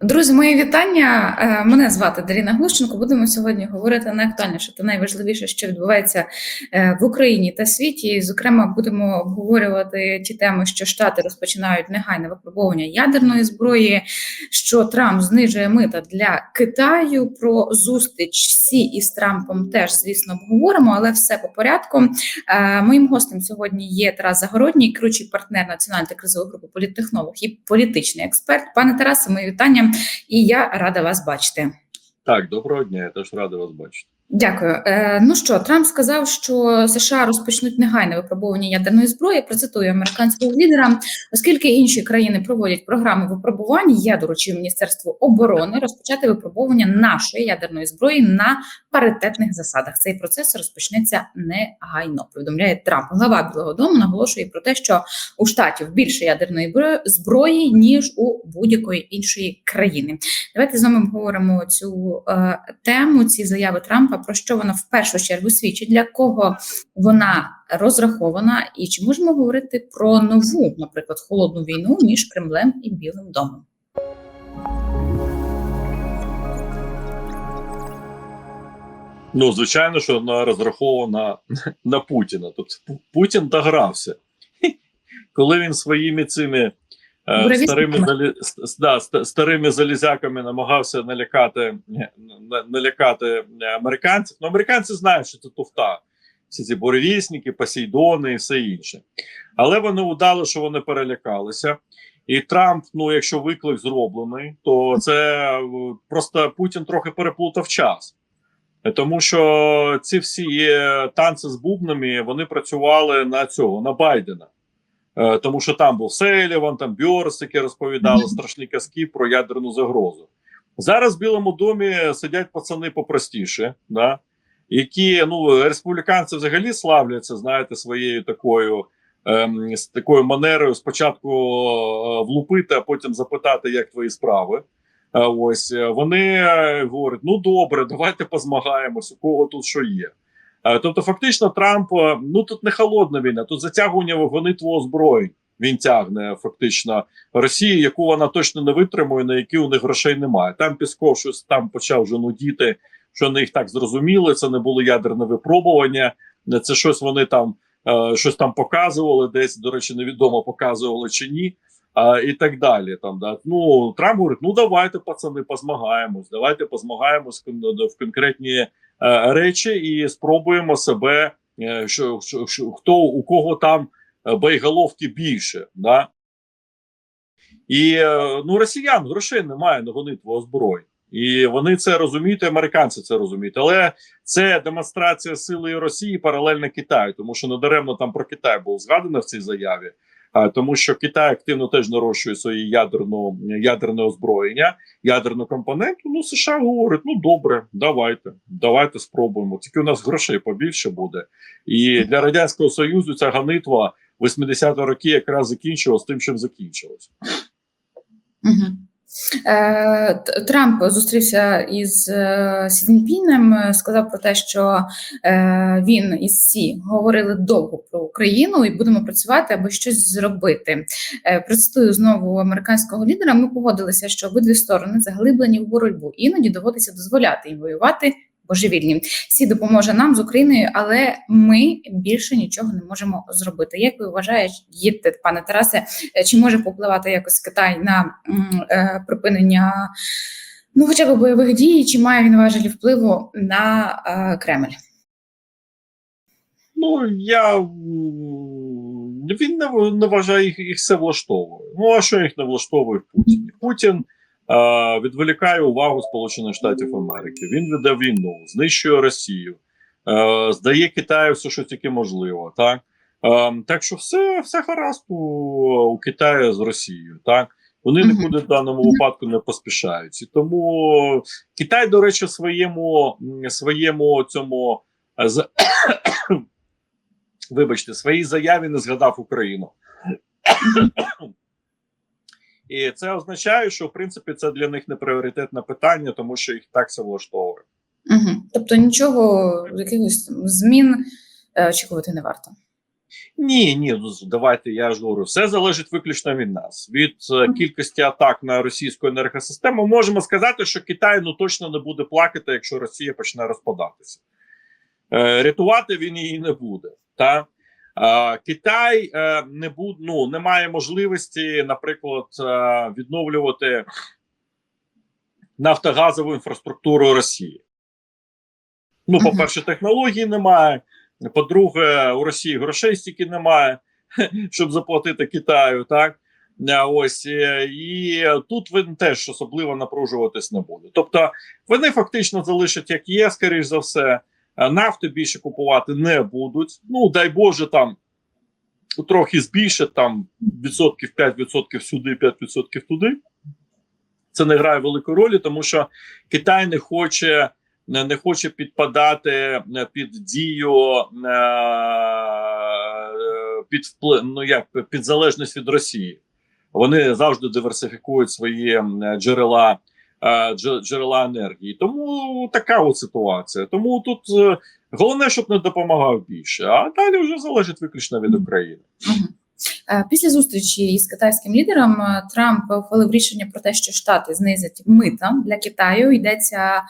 Друзі, мої вітання. Е, Мене звати Даріна Глущенко. Будемо сьогодні говорити найактуальніше та найважливіше, що відбувається е, в Україні та світі. Зокрема, будемо обговорювати ті теми, що Штати розпочинають негайне випробовування ядерної зброї, що Трамп знижує мита для Китаю. Про зустріч всі із Трампом теж, звісно, обговоримо, але все по порядку. Е, Моїм гостем сьогодні є Тарас Загородній, керуючий партнер національної кризової групи політтехнолог і політичний експерт. Пане Тарасе, мої вітання. І я рада вас бачити. Так, доброго дня, я теж рада вас бачити. Дякую. Е, ну що, Трамп сказав, що США розпочнуть негайне випробування ядерної зброї. Процитую американського лідера, оскільки інші країни проводять програми випробувань, я доручив Міністерству оборони розпочати випробування нашої ядерної зброї на паритетних засадах. Цей процес розпочнеться негайно. Повідомляє Трамп. Глава Білого Дому наголошує про те, що у штатів більше ядерної зброї ніж у будь-якої іншої країни. Давайте з вами обговоримо цю е, тему, ці заяви Трампа. Про що вона в першу чергу свідчить, для кого вона розрахована, і чи можемо говорити про нову, наприклад, холодну війну між Кремлем і Білим домом? Ну, звичайно, що вона розрахована на Путіна. Тобто Пу- Путін догрався. Коли він своїми цими е, старими, залі... да, старими залізяками намагався налякати, налякати американців. Ну, американці знають, що це туфта. Всі ці буревісники, посейдони і все інше. Але вони удали, що вони перелякалися. І Трамп, ну якщо виклик зроблений, то це е, просто Путін трохи переплутав час. Тому що ці всі танці з бубнами вони працювали на цього, на Байдена. Е, Тому що там був Селіван, там Бьорс, які розповідали страшні казки про ядерну загрозу. Зараз в Білому домі сидять пацани попростіше, да? які ну, республіканці взагалі славляться, знаєте, своєю такою. ем, З такою манерою спочатку е, влупити, а потім запитати, як твої справи. Е, Ось е, вони е, говорять: ну добре, давайте позмагаємось, у кого тут що є. Тобто, фактично, Трамп ну тут не холодна війна, тут затягування в гонитву озброєнь. Він тягне фактично Росію, яку вона точно не витримує, на які у них грошей немає. Там Пісков щось там почав вже нудіти, що вони їх так зрозуміли. Це не було ядерне випробування, це щось вони там щось там показували, десь до речі, невідомо показували чи ні а, і так далі. Там да ну Трамп говорить: ну давайте, пацани, позмагаємось. Давайте позмагаємось в конкретні е, речі і спробуємо себе. е, Що, що, що хто у кого там е, боєголовки більше, да і ну росіян грошей немає на гонитву озброєнь. І вони це розуміють, і американці це розуміють. Але це демонстрація сили Росії паралельно Китаю, тому що недаремно там про Китай було згадано в цій заяві. Тому що Китай активно теж нарощує своє ядерну ядерне озброєння, ядерну компоненту. Ну США говорить: ну добре, давайте, давайте спробуємо. Тільки у нас грошей побільше буде. І для радянського союзу ця ганитва 80-ті роки якраз закінчилась тим, чим закінчилась. Угу. Е, Трамп зустрівся із е, Сі Цзіньпінем, е, сказав про те, що він із Сі говорили довго про Україну і будемо працювати, аби щось зробити. Процитую знову американського лідера. Ми погодилися, що обидві сторони заглиблені в боротьбу. Іноді доводиться дозволяти їм воювати. Божевільні Сі допоможе нам з Україною, але ми більше нічого не можемо зробити. Як ви вважаєте, пане Тарасе, Е, чи може попливати якось Китай на е, припинення ну, хоча б бойових дій, чи має він важелі впливу на е, Кремль? Ну я він не, не вважає їх, їх все влаштовує. Ну а що їх не влаштовує? Путін е, відволікає увагу Сполучених Штатів Америки. Він веде війну, знищує Росію, е, здає Китаю все, що тільки можливо. Так е, так що все, все гаразд у, у Китаю з Росією. Так вони нікуди в даному випадку не поспішають. І тому Китай, до речі, своєму своєму цьому е, з- вибачте, своїй заяві не згадав Україну. І це означає, що в принципі це для них не пріоритетне питання, тому що їх так все влаштовує. Угу. Тобто нічого, якихось змін е, очікувати не варто. Ні, ні, ну давайте я ж говорю, все залежить виключно від нас. Від е, кількості атак на російську енергосистему можемо сказати, що Китай ну точно не буде плакати, якщо Росія почне розпадатися. Е, рятувати він її не буде. Та? Е, Китай е, не буд, ну, не має можливості, наприклад, е, відновлювати нафтогазову інфраструктуру Росії. Ну, по-перше, технологій немає. По-друге, у Росії грошей стільки немає, щоб заплатити Китаю, так? Ось і тут він теж особливо напружуватись не буде. Тобто вони фактично залишать як є, скоріш за все, Е, нафту більше купувати не будуть. Ну дай Боже, там трохи збільшать там відсотків 5% сюди, 5% туди. Це не грає великої ролі, тому що Китай не хоче не, хоче підпадати е, під дію е, під вплив, ну як під залежність від Росії. Вони завжди диверсифікують свої джерела дже- джерела енергії. Тому така от ситуація. Тому тут е, головне, щоб не допомагав більше, а далі вже залежить виключно від України. Е, Після зустрічі із китайським лідером е, Трамп ухвалив рішення про те, що Штати знизять мита для Китаю. Йдеться е,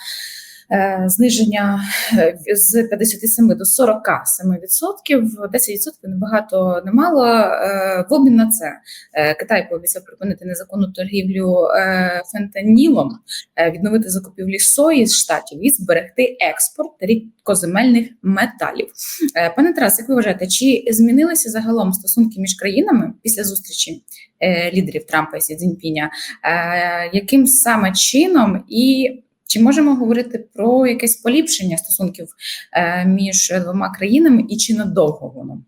зниження е, з 57 до 47 відсотків. 10 відсотків небагато немало. Е, В обмін на це е, Китай пообіцяв припинити незаконну торгівлю е, фентанілом, е, відновити закупівлі сої з штатів і зберегти експорт рідкоземельних металів. Е, Пане Тарас, як ви вважаєте, чи змінилися загалом стосунки між країнами після зустрічі е, лідерів Трампа і Сі Цзіньпіня? Е, Яким саме чином і чи можемо говорити про якесь поліпшення стосунків е, між двома країнами і чи надовго воно?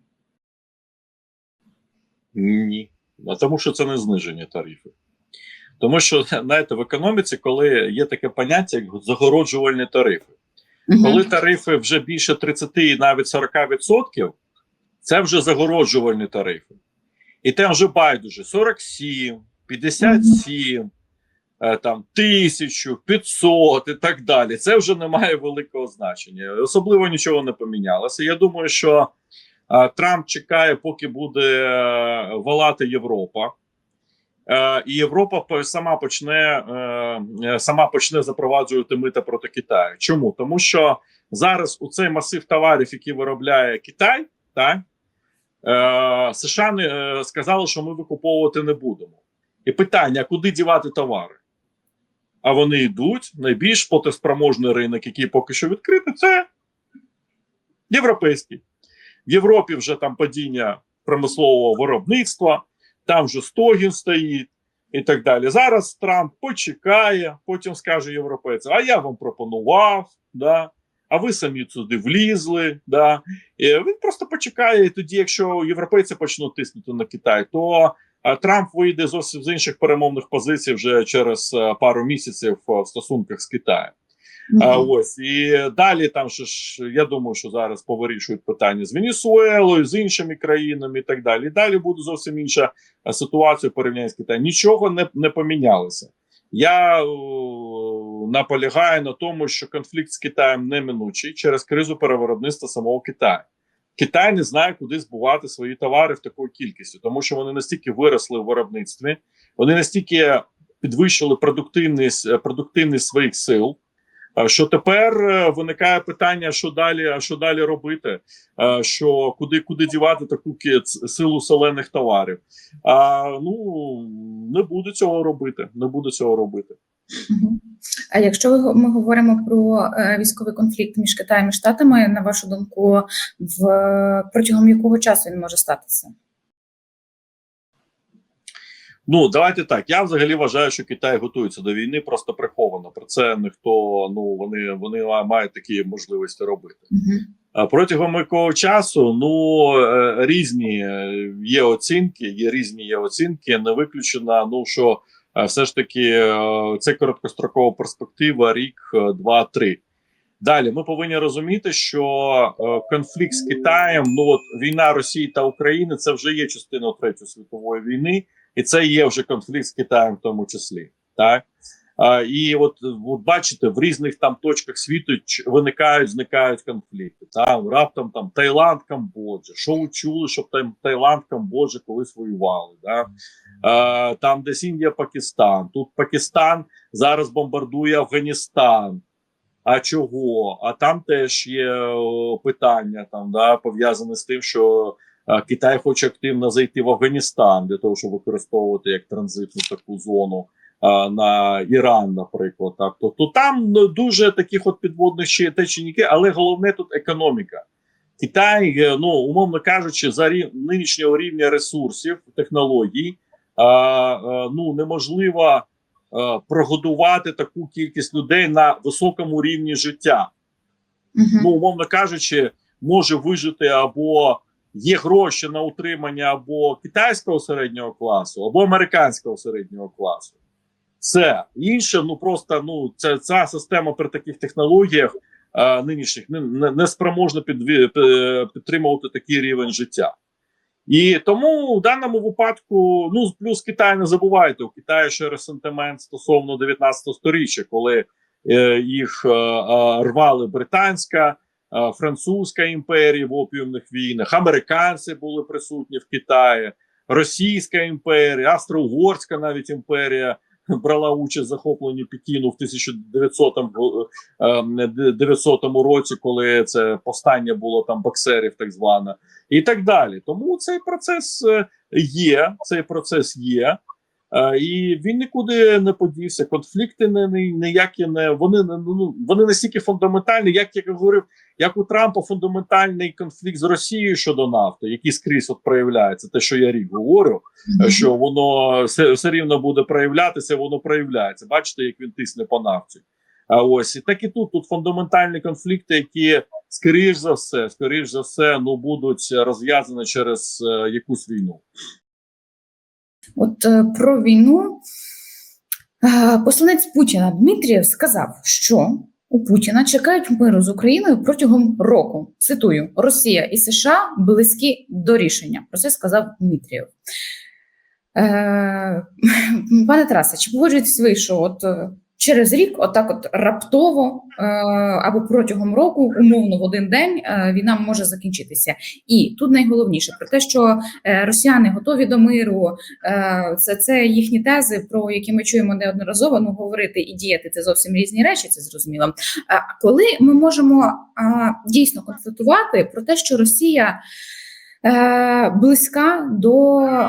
Ні. А Тому що це не зниження тарифів. Тому що, знаєте, в економіці, коли є таке поняття, як загороджувальні тарифи. Мгм. Коли тарифи вже більше 30 і навіть 40%, це вже загороджувальні тарифи. І там вже байдуже 47, 57, е, там 1000, 500 і так далі. Це вже не має великого значення. Особливо нічого не помінялося. Я думаю, що е, Трамп чекає, поки буде е, волати Європа. Е, і Європа сама почне е, е, сама почне запроваджувати мита проти Китаю. Чому? Тому що зараз у цей масив товарів, які виробляє Китай, так, е, США не, е, сказали, що ми викуповувати не будемо. І питання: куди дівати товари? А вони йдуть. Найбільш платоспроможний ринок, який поки що відкритий, це європейський. В Європі вже там падіння промислового виробництва, там вже стогін стоїть і так далі. Зараз Трамп почекає, потім скаже європейцям: а я вам пропонував, да, а ви самі сюди влізли. Да. І він просто почекає, і тоді, якщо європейці почнуть тиснути на Китай, то Трамп вийде зовсім з інших перемовних позицій вже через е, пару місяців е, в стосунках з Китаєм. А, Мгм. ось і далі там ще ж я думаю, що зараз повирішують питання з Венесуелою, з іншими країнами і так далі. І далі буде зовсім інша е, ситуація в порівнянні з Китаєм. Нічого не, не помінялося. Я о, наполягаю на тому, що конфлікт з Китаєм неминучий через кризу перевиробництва самого Китаю. Китай не знає, куди збувати свої товари в такої кількості, тому що вони настільки виросли в виробництві, вони настільки підвищили продуктивність, е, продуктивність своїх сил. Що тепер е, виникає питання, що далі, що далі робити? Е, Що куди куди дівати таку силу солених товарів? А ну не буде цього робити. Не буде цього робити. А якщо ми говоримо про е, військовий конфлікт між Китаєм і Штатами, на вашу думку, в протягом якого часу він може статися? Ну давайте так. Я взагалі вважаю, що Китай готується до війни просто приховано. Про це ніхто ну вони вони мають такі можливості робити. А Протягом якого часу ну е, різні е, є оцінки, є різні є оцінки. Не виключено, ну що все ж таки е, це короткострокова перспектива, рік, е, два-три. Далі ми повинні розуміти, що е, конфлікт з Китаєм, ну от війна Росії та України, це вже є частиною третьої світової війни, і це є вже конфлікт з Китаєм, в тому числі. Так і от, от бачите, в різних там точках світу виникають, зникають конфлікти. Там раптом там Таїланд, Камбоджа. Що ви чули, щоб там Таїланд, Камбоджа колись воювали? Да? А, там десь Індія, Пакистан. Тут Пакистан зараз бомбардує Афганістан. А чого? А там теж є питання там, да, пов'язане з тим, що Китай хоче активно зайти в Афганістан для того, щоб використовувати як транзитну таку зону на Іран, наприклад. Так, тобто там ну, дуже таких от підводних ще течійники, але головне тут економіка. Китай, е, ну умовно кажучи, за рів... нинішнього рівня ресурсів, технологій, ну неможливо а, прогодувати таку кількість людей на високому рівні життя Мгм. ну, умовно кажучи, може вижити або є гроші на утримання або китайського середнього класу, або американського середнього класу. Все інше, ну просто ну це ця система при таких технологіях е, нинішніх не, не, не спроможна підтримувати такий рівень життя. І тому в даному випадку, ну плюс Китай не забувайте, у Китаї ще ресентимент стосовно 19 сторіччя, коли е, їх е, е, рвали британська, е, французька імперія в опіумних війнах, американці були присутні в Китаї, Російська імперія, Австро-Угорська навіть імперія брала участь в захопленні Пекіну в 1900 е, 900 році, коли це повстання було там боксерів, так зване, і так далі. Тому цей процес е, є. Цей процес є. Е, І він нікуди не подівся. Конфлікти не, не ніякі не вони не ну вони настільки фундаментальні, як я говорив, як у Трампа фундаментальний конфлікт з Росією щодо нафти, який скрізь от проявляється. Те, що я рік говорю, Мгм. що воно все, все рівно буде проявлятися, воно проявляється. Бачите, як він тисне по нафті. А ось і так і тут тут фундаментальні конфлікти, які скоріш за все, скоріш за все, ну будуть розв'язані через е, якусь війну. От е, про війну е, посланець Путіна Дмитрієв сказав, що у Путіна чекають миру з Україною протягом року. Цитую: Росія і США близькі до рішення. Про це сказав Дмитрієв. Е, пане Тарасе, чи погоджуєтесь ви, що от через рік, отак, от раптово е, або протягом року, умовно в один день, е, війна може закінчитися? І тут найголовніше про те, що е, росіяни готові до миру, Це, це їхні тези, про які ми чуємо неодноразово. Ну, говорити і діяти це зовсім різні речі, це зрозуміло. Коли ми можемо дійсно констатувати про те, що Росія близька до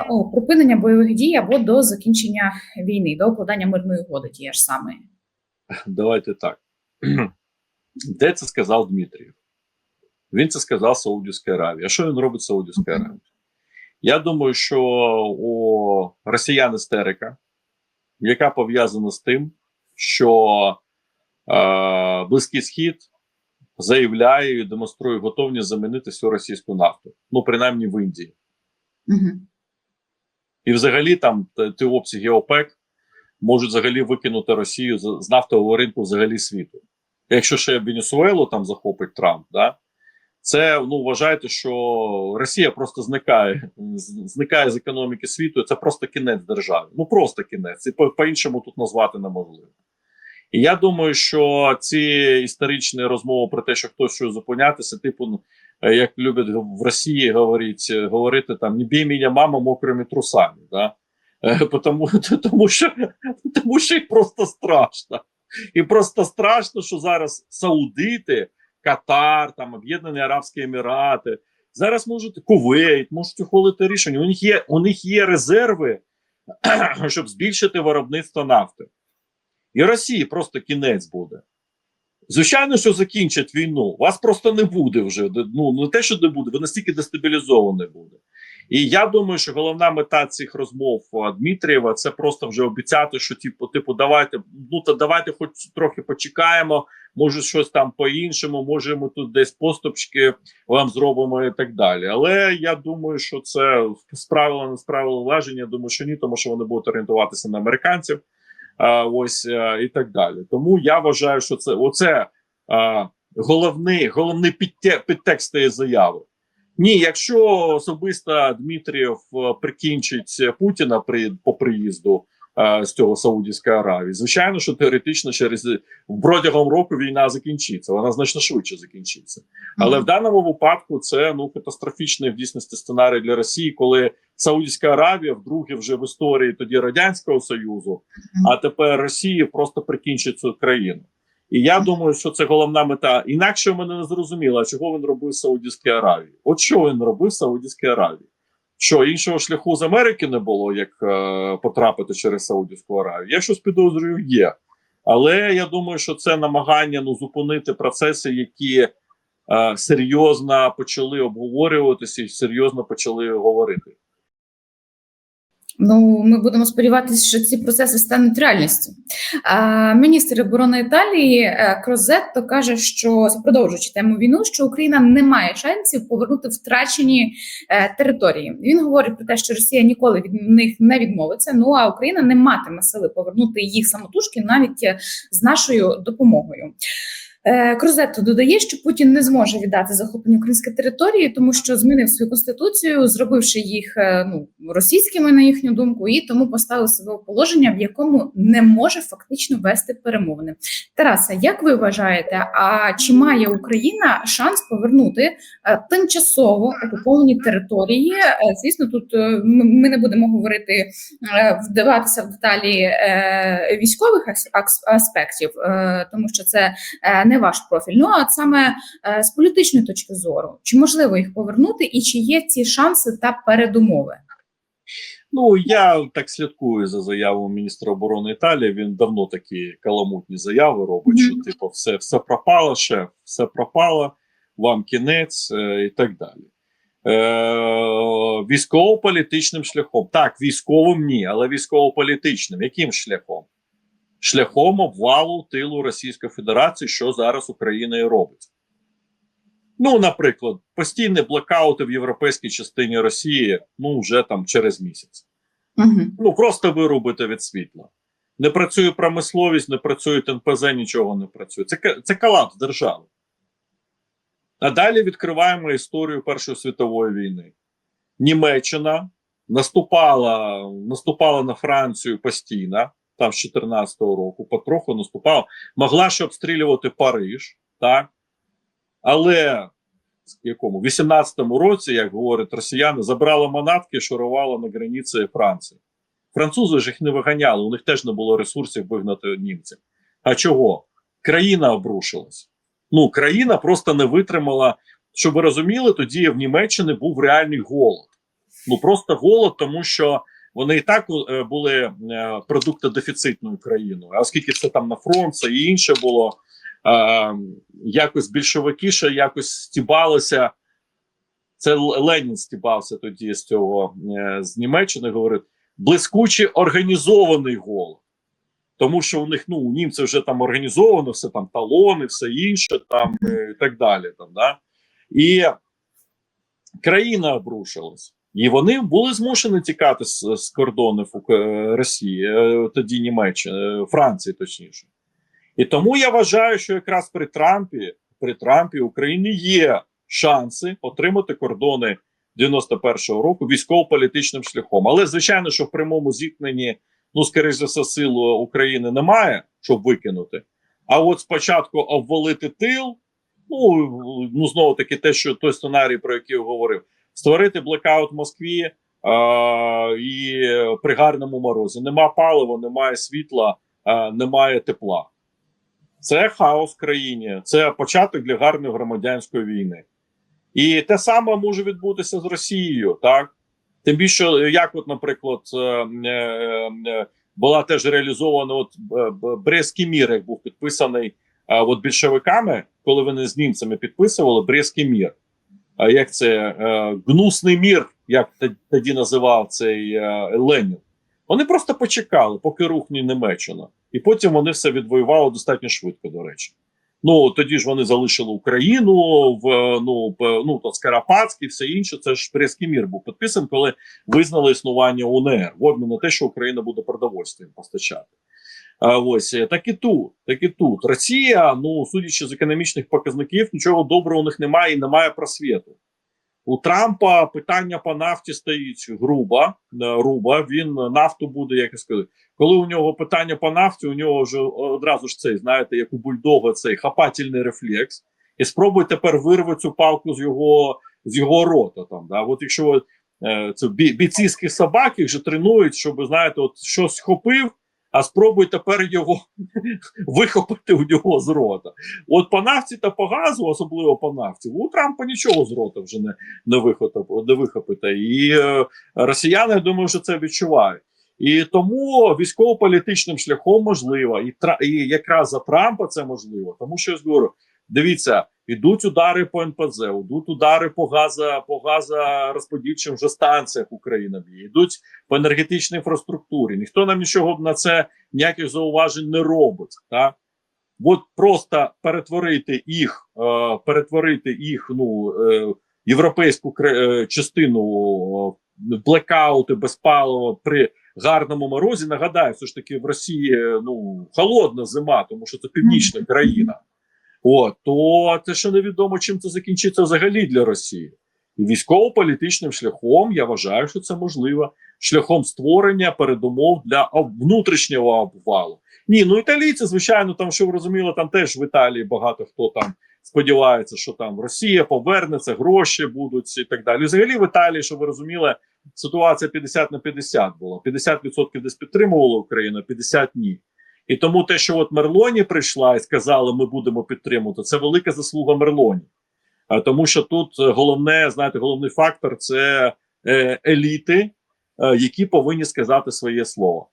о, припинення бойових дій або до закінчення війни, до укладання мирної угоди, тієї ж самої. Давайте так. Де це сказав Дмитрієв? Він це сказав Саудівській Аравії. А що він робить в Саудівській Аравії? Я думаю, що у росіян істерика, яка пов'язана з тим, що е, Близький Схід заявляє і демонструє готовність замінити всю російську нафту. Ну, принаймні в Індії. Угу. І взагалі там ті обсяги ОПЕК можуть взагалі викинути Росію з, з нафтового ринку взагалі світу. Якщо ще Венесуелу там захопить Трамп, да, це ну вважайте, що Росія просто зникає, зникає з економіки світу. Це просто кінець держави. Ну просто кінець. І по- по-іншому тут назвати неможливо. І я думаю, що ці історичні розмови про те, що хтось щось зупинятися, типу, ну, е, як люблять в Росії говорить, е, говорити там не бій мене мама мокрими трусами. Да? Е, Тому, тому, що, тому що їх просто страшно. І просто страшно, що зараз Саудити, Катар, там Об'єднані Арабські Емірати, зараз можуть Кувейт, можуть ухвалити рішення. У них є, у них є резерви, щоб збільшити виробництво нафти. І Росії просто кінець буде. Звичайно, що закінчать війну. Вас просто не буде вже. Ну не те, що не буде, ви настільки дестабілізований буде. І я думаю, що головна мета цих розмов Дмитрієва це просто вже обіцяти, що типу, типу, давайте, ну та давайте, хоч трохи почекаємо. Може, щось там по-іншому, може, ми тут десь поступчики вам зробимо і так далі. Але я думаю, що це справило не справило важення. Думаю, що ні, тому що вони будуть орієнтуватися на американців. А, ось і так далі. Тому я вважаю, що це оце а, головний, головний підте, підтекст цієї заяви. Ні, якщо особисто Дмитрієв е, прикінчить Путіна при по приїзду, е, з цього Саудівської Аравії. Звичайно, що теоретично через протягом року війна закінчиться. Вона значно швидше закінчиться. Але в даному випадку це ну катастрофічний в дійсності сценарій для Росії, коли Саудівська Аравія вдруге вже в історії тоді радянського союзу, а тепер Росія просто прикінчить цю країну. І я думаю, що це головна мета. Інакше мене не зрозуміло, чого він робив в Саудівській Аравії. От що він робив в Саудівській Аравії? Що іншого шляху з Америки не було, як е, потрапити через Саудівську Аравію? Я щось підозрюю, є. Але я думаю, що це намагання ну, зупинити процеси, які е, серйозно почали обговорюватися і серйозно почали говорити. Ну, ми будемо сподіватися, що ці процеси стануть реальністю. А, міністр оборони Італії е, Крозетто каже, що продовжуючи тему війну, що Україна не має шансів повернути втрачені е, території. Він говорить про те, що Росія ніколи від них не відмовиться. Ну а Україна не матиме сили повернути їх самотужки навіть е, з нашою допомогою. Е, Крузетто додає, що Путін не зможе віддати захоплені українські території, тому що змінив свою конституцію, зробивши їх е, ну російськими на їхню думку, і тому поставив себе у положення, в якому не може фактично вести перемовини. Тараса, як ви вважаєте, а чи має Україна шанс повернути е, тимчасово окуповані території? Звісно, тут ми не будемо говорити вдаватися в деталі військових аспектів, тому що це е, не ваш профіль. Ну а от саме е, з політичної точки зору, чи можливо їх повернути, і чи є ці шанси та передумови? Ну я так слідкую за заявою міністра оборони Італії. Він давно такі каламутні заяви робить, що типу, все, все пропало, шеф, все пропало, вам кінець е, і так далі. Е, військово-політичним шляхом. Так, військовим ні, але військово-політичним. Яким шляхом? Шляхом обвалу тилу Російської Федерації, що зараз Україна і робить. Ну, наприклад, постійні блокаути в європейській частині Росії, ну вже там через місяць. Угу. Ну просто вирубити від світла. Не працює промисловість, не працює НПЗ, нічого не працює. Це, це колапс держави. А далі відкриваємо історію Першої світової війни. Німеччина наступала, наступала на Францію постійно, там з 14-го року, потроху наступала, могла ще обстрілювати Париж, так? Але в якому? 18-му році, як говорять росіяни, забрала манатки і шурувала на границі Франції. Французи ж їх не виганяли, у них теж не було ресурсів вигнати німців. А чого? Країна обрушилась. Ну, країна просто не витримала. Щоб ви розуміли, тоді в Німеччині був реальний голод. Ну просто голод, тому що вони і так е, були е, продуктодефіцитною країною. А оскільки це там на фронт, це і інше було, е, якось більшовики ще якось стібалися. Це Ленін стібався тоді з цього з Німеччини, говорить, блискучий організований голод. Тому що у них ну у німців вже там організовано все там талони, все інше, там і так далі. Там да і країна обрушилась, і вони були змушені тікати з, з кордонів е, Росії, е, тоді Німеччини, е, Франції, точніше. І тому я вважаю, що якраз при Трампі, при Трампі Україні є шанси отримати кордони 91-го року військово-політичним шляхом. Але звичайно, що в прямому зіткненні, ну скоріш за все, сил України немає, щоб викинути. А от спочатку обвалити тил. Ну ну знову таки, те, що той сценарій, про який я говорив, створити блекаут в Москві е, і при гарному морозі. Нема палива, немає світла, е, немає тепла. Це хаос в країні, це початок для гарної громадянської війни. І те саме може відбутися з Росією, так? Тим більше, як, от, наприклад, е, е, е, була теж реалізована от е, Брестський мір, як був підписаний а от більшовиками, коли вони з німцями підписували Брестський мір. Як це е, гнусний мір, як тоді називав цей е, Ленін. Вони просто почекали, поки рухне Німеччина, і потім вони все відвоювали достатньо швидко. До речі, ну тоді ж вони залишили Україну в е, ну, п- ну то Скарапатський, все інше. Це ж Брестський мір був підписаний, коли визнали існування УНР в обмін на те, що Україна буде продовольством постачати. Ось е, так і тут, так і тут. Росія, ну судячи з економічних показників, нічого доброго у них немає і немає просвіту. У Трампа питання по нафті стоїть грубо, е, грубо. Він нафту буде, як я сказав, коли у нього питання по нафті, у нього вже одразу ж цей, знаєте, як у бульдога, цей хапательний рефлекс, і спробуй тепер вирвати цю палку з його з його рота. Там, да? От якщо е, це бі, бійцівські собаки вже тренують, щоб знаєте, от щось схопив, а спробуй тепер його вихопити у нього з рота. От по нафті та по газу, особливо по нафті, у Трампа нічого з рота вже не, не, вихопити, не вихопити. І е, росіяни, я думаю, що це відчувають. І тому військово-політичним шляхом можливо, і, і якраз за Трампа це можливо. Тому що я говорю, дивіться, йдуть удари по НПЗ, йдуть удари по газа, по газорозподільчим вже станціях Україна б'є, йдуть по енергетичній інфраструктурі. Ніхто нам нічого на це ніяких зауважень не робить. Так? От просто перетворити їх, е, перетворити їх, ну е, європейську е, частину е, блекаути без палива при гарному морозі. Нагадаю, все ж таки в Росії е, ну холодна зима, тому що це північна країна. От то це ще невідомо, чим це закінчиться взагалі для Росії. І військово-політичним шляхом я вважаю, що це можливо шляхом створення передумов для внутрішнього обвалу. Ні, ну італійці, звичайно, там що ви розуміли, там теж в Італії багато хто там сподівається, що там Росія повернеться, гроші будуть і так далі. І Взагалі в Італії, щоб ви розуміли, ситуація 50 на 50 була. 50% десь підтримували Україну, а 50 ні. І тому те, що от Мерлоні прийшла і сказала, ми будемо підтримувати, це велика заслуга Мерлоні. А тому що тут е, головне, знаєте, головний фактор це е, еліти, е, які повинні сказати своє слово.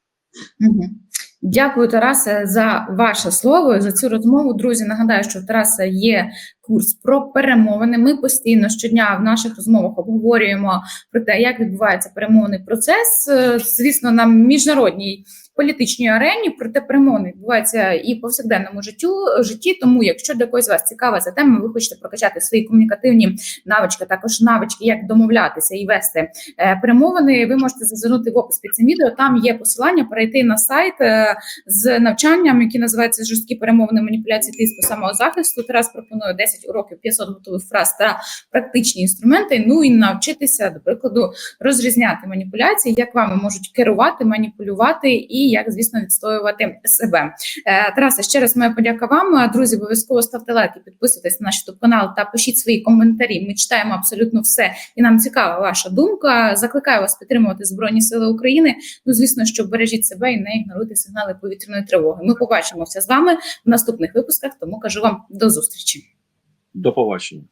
Дякую, Тарасе, за ваше слово за цю розмову. Друзі, нагадаю, що в Тараса є курс про перемовини. Ми постійно щодня в наших розмовах обговорюємо про те, як відбувається перемовний процес. Звісно, на міжнародній політичній арені, проте перемовини відбуваються і повсякденному життю житті. Тому, якщо для когось з вас цікава ця тема, ви хочете прокачати свої комунікативні навички, також навички, як домовлятися і вести е, перемовини, ви можете зазирнути в опис під цим відео. Там є посилання перейти на сайт е, з навчанням, який називається жорсткі перемовини маніпуляції тиску самозахисту. Тарас пропонує 10 уроків 500 готових фраз та практичні інструменти. Ну і навчитися, до прикладу, розрізняти маніпуляції, як вами можуть керувати, маніпулювати і як, звісно, відстоювати себе. Е, Тарасе, ще раз моя подяка вам. Друзі, обов'язково ставте лайки, підписуйтесь на наш youtube канал та пишіть свої коментарі. Ми читаємо абсолютно все, і нам цікава ваша думка. Закликаю вас підтримувати Збройні Сили України. Ну, звісно, що бережіть себе і не ігноруйте сигнали повітряної тривоги. Ми побачимося з вами в наступних випусках. Тому кажу вам до зустрічі. До побачення.